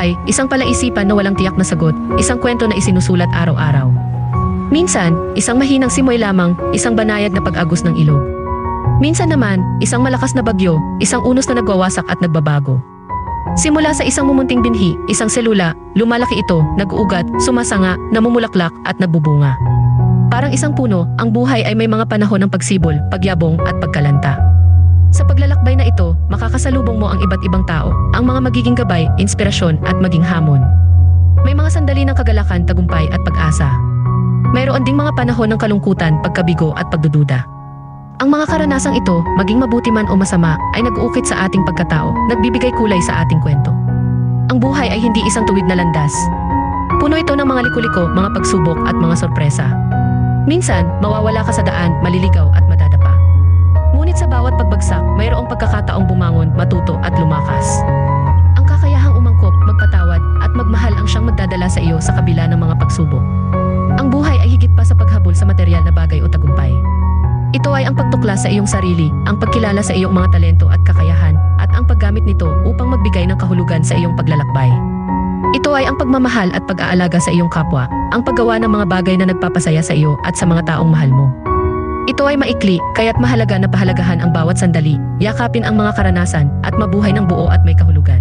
buhay, isang palaisipan na walang tiyak na sagot, isang kwento na isinusulat araw-araw. Minsan, isang mahinang simoy lamang, isang banayad na pag-agos ng ilog. Minsan naman, isang malakas na bagyo, isang unos na nagwawasak at nagbabago. Simula sa isang mumunting binhi, isang selula, lumalaki ito, nag-uugat, sumasanga, namumulaklak at nagbubunga. Parang isang puno, ang buhay ay may mga panahon ng pagsibol, pagyabong at pagkalanta. Sa paglalakbay na ito, makakasalubong mo ang iba't ibang tao, ang mga magiging gabay, inspirasyon at maging hamon. May mga sandali ng kagalakan, tagumpay at pag-asa. Mayroon ding mga panahon ng kalungkutan, pagkabigo at pagdududa. Ang mga karanasang ito, maging mabuti man o masama, ay nag-uukit sa ating pagkatao, nagbibigay kulay sa ating kwento. Ang buhay ay hindi isang tuwid na landas. Puno ito ng mga liko-liko, mga pagsubok at mga sorpresa. Minsan, mawawala ka sa daan, maliligaw at. Ngunit sa bawat pagbagsak, mayroong pagkakataong bumangon, matuto at lumakas. Ang kakayahang umangkop, magpatawad at magmahal ang siyang magdadala sa iyo sa kabila ng mga pagsubok. Ang buhay ay higit pa sa paghabol sa material na bagay o tagumpay. Ito ay ang pagtuklas sa iyong sarili, ang pagkilala sa iyong mga talento at kakayahan, at ang paggamit nito upang magbigay ng kahulugan sa iyong paglalakbay. Ito ay ang pagmamahal at pag-aalaga sa iyong kapwa, ang paggawa ng mga bagay na nagpapasaya sa iyo at sa mga taong mahal mo. Ito ay maikli, kaya't mahalaga na pahalagahan ang bawat sandali, yakapin ang mga karanasan, at mabuhay ng buo at may kahulugan.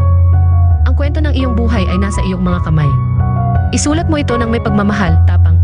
Ang kwento ng iyong buhay ay nasa iyong mga kamay. Isulat mo ito ng may pagmamahal, tapang